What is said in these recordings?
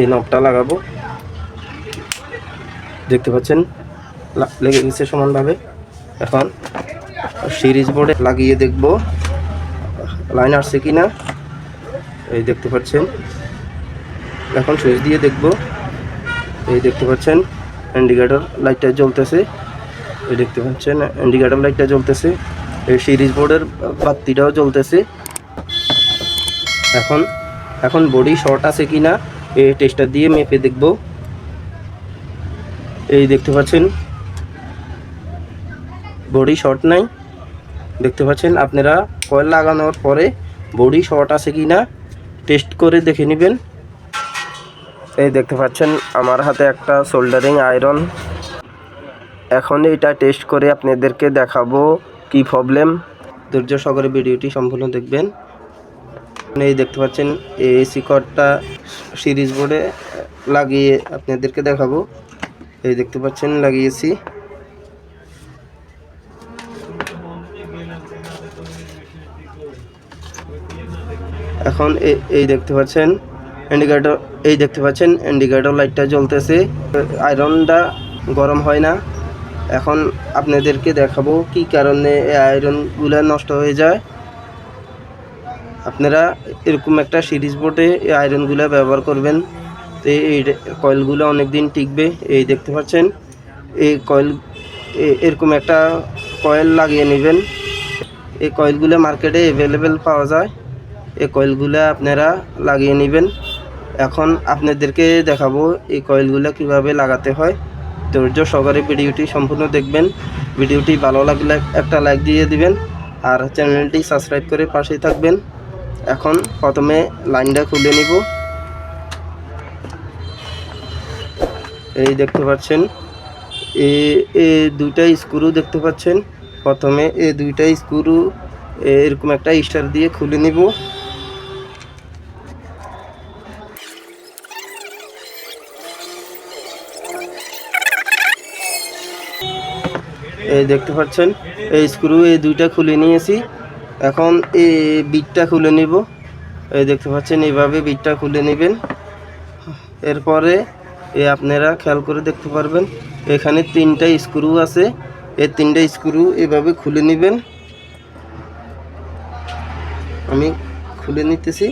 এই নবটা লাগাবো। দেখতে পাচ্ছেন? লেগে গেছে সমানভাবে। এখন সিরিজ বোর্ডে লাগিয়ে দেখব লাইন আসছে কি না এই দেখতে পাচ্ছেন? এখন সুইচ দিয়ে দেখব। এই দেখতে পাচ্ছেন? ইন্ডিকেটর লাইটটা জ্বলতেছে। এই দেখতে পাচ্ছেন? ইন্ডিকেটর লাইটটা জ্বলতেছে। এই সিরিজ বোর্ডের বাতিটাও জ্বলতেছে। এখন এখন বডি শর্ট আছে কি না এই টেস্টার দিয়ে মেপে দেখব। এই দেখতে পাচ্ছেন বডি শর্ট নাই। দেখতে পাচ্ছেন, আপনারা কয়েল লাগানোর পরে বডি শর্ট আছে কি না টেস্ট করে দেখে নেবেন। এই দেখতে পাচ্ছেন, আমার হাতে একটা সোল্ডারিং আয়রন এখন এটা টেস্ট করে আপনাদেরকে দেখাবো কি প্রবলেম ধৈর্য সহকারে ভিডিওটি সম্পূর্ণ দেখবেন। এই দেখতে পাচ্ছেন এই এসি কর্ডটা সিরিজ বোর্ডে লাগিয়ে আপনাদেরকে দেখাবো। এই দেখতে পাচ্ছেন, লাগিয়েছি। এখন এই দেখতে পাচ্ছেন ইন্ডিকেটর এই দেখতে পাচ্ছেন ইন্ডিকেটর লাইটটা জ্বলতেছে। আয়রনটা গরম হয় না। এখন আপনাদেরকে দেখাবো কি কারণে আয়রনগুলো নষ্ট হয়ে যায়। আপনারা এরকম একটা সিরিজ বোর্ডে এই আয়রনগুলো ব্যবহার করবেন। তো এই কয়েলগুলো অনেক দিন টিকবে, এই দেখতে পাচ্ছেন, এই কয়েল এরকম একটা কয়েল লাগিয়ে নেবেন। এই কয়েলগুলো মার্কেটে অ্যাভেলেবেল পাওয়া যায়। এই কয়েলগুলো আপনারা লাগিয়ে নেবেন। এখন আপনাদেরকে দেখাবো এই কয়েলগুলো কীভাবে লাগাতে হয়। ধৈর্য সহকারে ভিডিওটি সম্পূর্ণ দেখবেন। ভিডিওটি ভালো লাগলে একটা লাইক দিয়ে দিবেন। আর চ্যানেলটি সাবস্ক্রাইব করে পাশেই থাকবেন। এখন প্রথমে লাইনটা খুলে নিব। এই দেখতে পাচ্ছেন, এ এ দুইটা স্ক্রু দেখতে পাচ্ছেন। প্রথমে এ দুইটা স্ক্রু এরকম একটা স্টার দিয়ে খুলে নিব। এই দেখতে পাচ্ছেন, এই স্ক্রু এই দুইটা খুলে নিয়েছি। এখন এই বিটটা খুলে নিব। এই দেখতে পাচ্ছেন, এইভাবে বিটটা খুলে নেবেন। এরপরে এ আপনারা খেয়াল করে দেখতে পারবেন, এখানে তিনটা স্ক্রু আছে। এই তিনটা স্ক্রু এভাবে খুলে নেবেন। আমি খুলে নিতেছি।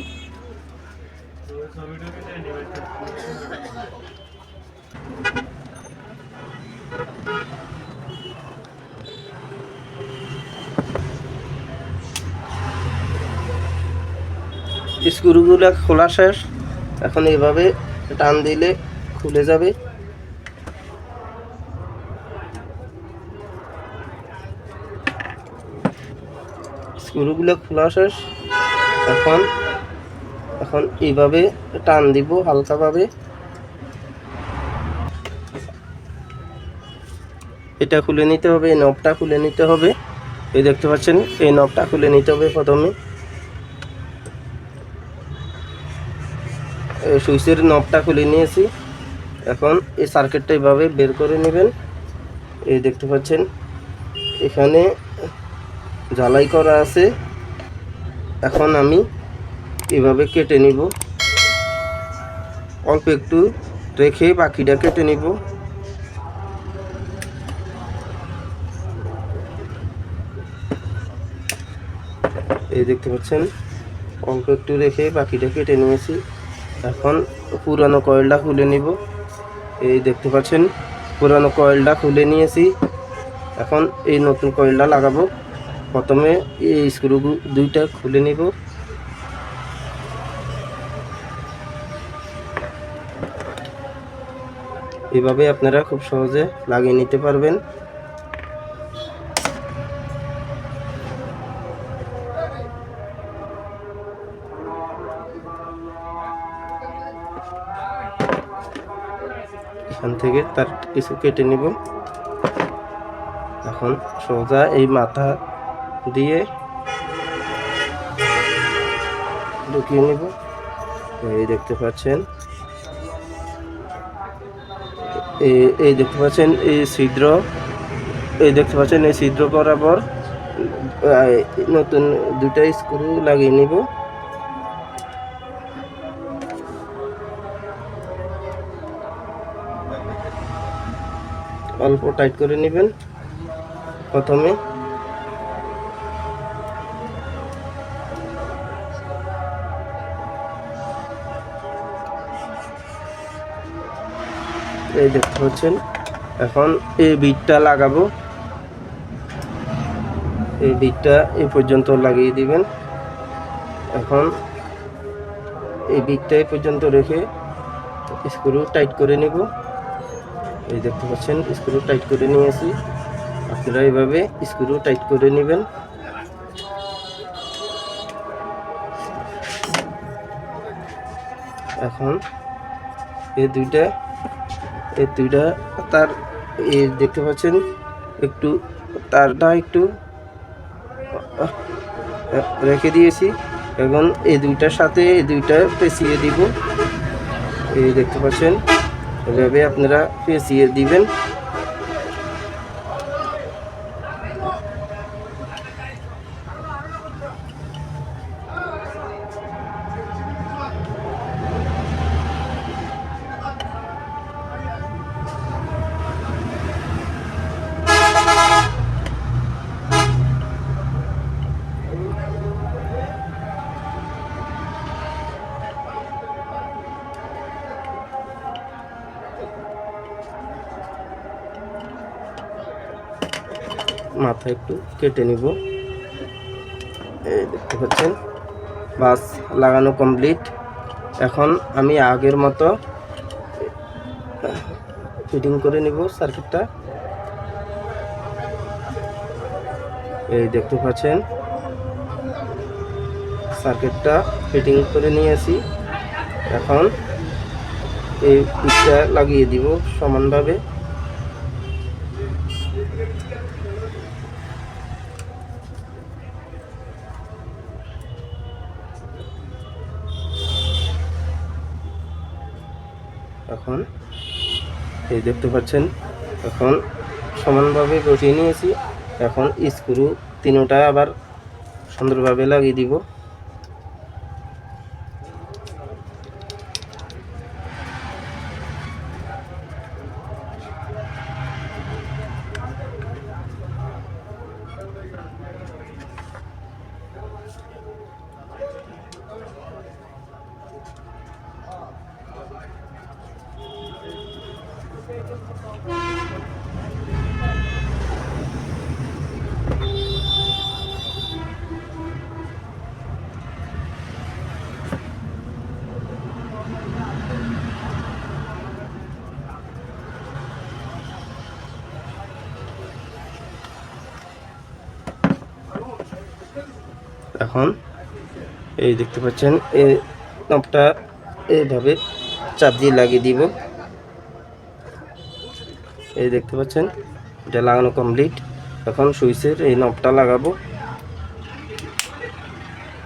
স্ক্রুগুলো খোলা শেষ। এখন এইভাবে টান দিলে খুলে যাবে। স্ক্রুগুলো খোলা শেষ। এখন এখন এইভাবে টান দিব হালকাভাবে। এটা খুলে নিতে হবে, এই নবটা খুলে নিতে হবে। এই দেখতে পাচ্ছেন, এই নবটা খুলে নিতে হবে প্রথমে। সুইচের নবটা খুলে নিয়েছি। এখন এই সার্কিটটা এইভাবে বের করে নেবেন। এই দেখতে পাচ্ছেন, এখানে জ্বালাই করা আছে। এখন আমি এভাবে কেটে নিব। অল্প একটু রেখে বাকিটা কেটে নিব। এই দেখতে পাচ্ছেন, অল্প একটু রেখে বাকিটা কেটে নিয়েছি। এখন পুরানো কয়েলটা খুলে নিব। এই দেখতে পাচ্ছেন, পুরানো কয়েলটা খুলে নিয়েছি। এখন এই নতুন কয়েলটা লাগাবো। প্রথমে এই স্ক্রু দুইটা খুলে নিব। এভাবে আপনারা খুব সহজে লাগিয়ে নিতে পারবেন। এখান থেকে তার কিছু কেটে নিব। এখন সোজা এই মাথা দিয়ে ঢুকিয়ে নিব। এই দেখতে পাচ্ছেন। এই- দেখতে পাচ্ছেন এই ছিদ্র। এই দেখতে পাচ্ছেন এই ছিদ্র বরাবর আহ, নতুন দুটা স্ক্রু লাগিয়ে নিব। অল্প টাইট করে নেবেন প্রথমে। এই দেখতে পাচ্ছেন, এখন এই বিটটা লাগাবো। এই বিটটা এই পর্যন্ত লাগিয়ে দিবেন। এখন এই বিটটা এই পর্যন্ত রেখে স্ক্রু টাইট করে নেব। এই দেখতে পাচ্ছেন স্ক্রু টাইট করে নিয়েছি আপনারা এইভাবে স্ক্রু টাইট করে নেবেন। এখন এই দুইটা এই দুইটা তার, এই দেখতে পাচ্ছেন, একটু তারটা একটু, রেখে দিয়েছি। এবং এই দুইটার সাথে এই দুইটা পেঁচিয়ে দিব। এই দেখতে পাচ্ছেন এভাবে আপনারা পেঁচিয়ে দিবেন। মাথা একটু কেটে নিব। এই দেখতে পাচ্ছেন? বাস, লাগানো কমপ্লিট এখন আমি আগের মতো ফিটিং করে নিব সার্কিটটা এই দেখতে পাচ্ছেন? সার্কিটটা ফিটিং করে নিয়েছি। এখন এই পিকটা লাগিয়ে দিব সমানভাবে। এখন এই দেখতে পাচ্ছেন, এখন সমানভাবে বসিয়ে নিয়েছি। এখন স্ক্রু তিনোটা আবার সুন্দরভাবে লাগিয়ে দিব। এখন এই দেখতে পাচ্ছেন, এই নবটা এইভাবে চাপ দিয়ে লাগিয়ে দিব। এই দেখতে পাচ্ছেন, এটা লাগানো কমপ্লিট এখন সুইচের এই নবটা লাগাবো।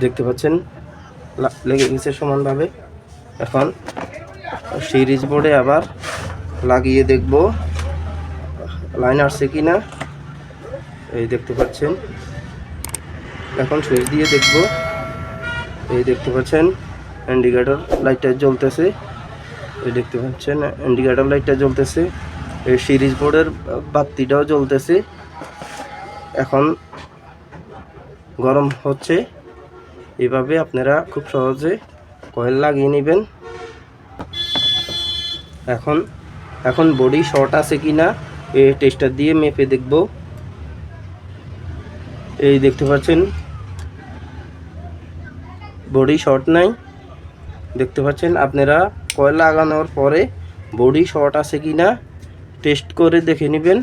দেখতে পাচ্ছেন লেগে গেছে সমানভাবে। এখন সিরিজ বোর্ডে আবার লাগিয়ে দেখব, লাইন আসছে কি না এই দেখতে পাচ্ছেন। এখন সুইচ দিয়ে দেখব। এই দেখতে পাচ্ছেন ইন্ডিকেটর লাইটটা জ্বলতেছে। এই দেখতে পাচ্ছেন ইন্ডিকেটর লাইটটা জ্বলতেছে। এই সিরিজ বোর্ডের বাতিটাও জ্বলতেছে। এখন গরম হচ্ছে। এভাবে আপনারা খুব সহজে কয়েল লাগিয়ে নেবেন। এখন এখন বডি শর্ট আছে কি না এই টেস্টার দিয়ে মেপে দেখব। এই দেখতে পাচ্ছেন বডি শর্ট নাই। দেখতে পাচ্ছেন আপনারা কয়েল লাগানোর পরে বডি শর্ট আছে কি না টেস্ট করে দেখে নেবেন।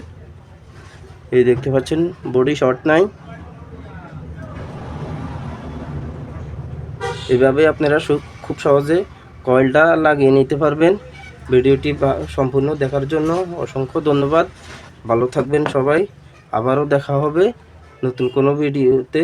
এই দেখতে পাচ্ছেন বডি শর্ট নাই। এভাবে আপনারা খুব সহজে কয়েলটা লাগিয়ে নিতে পারবেন। ভিডিওটি সম্পূর্ণ দেখার জন্য অসংখ্য ধন্যবাদ। ভালো থাকবেন সবাই। আবারও দেখা হবে নতুন কোনো ভিডিওতে।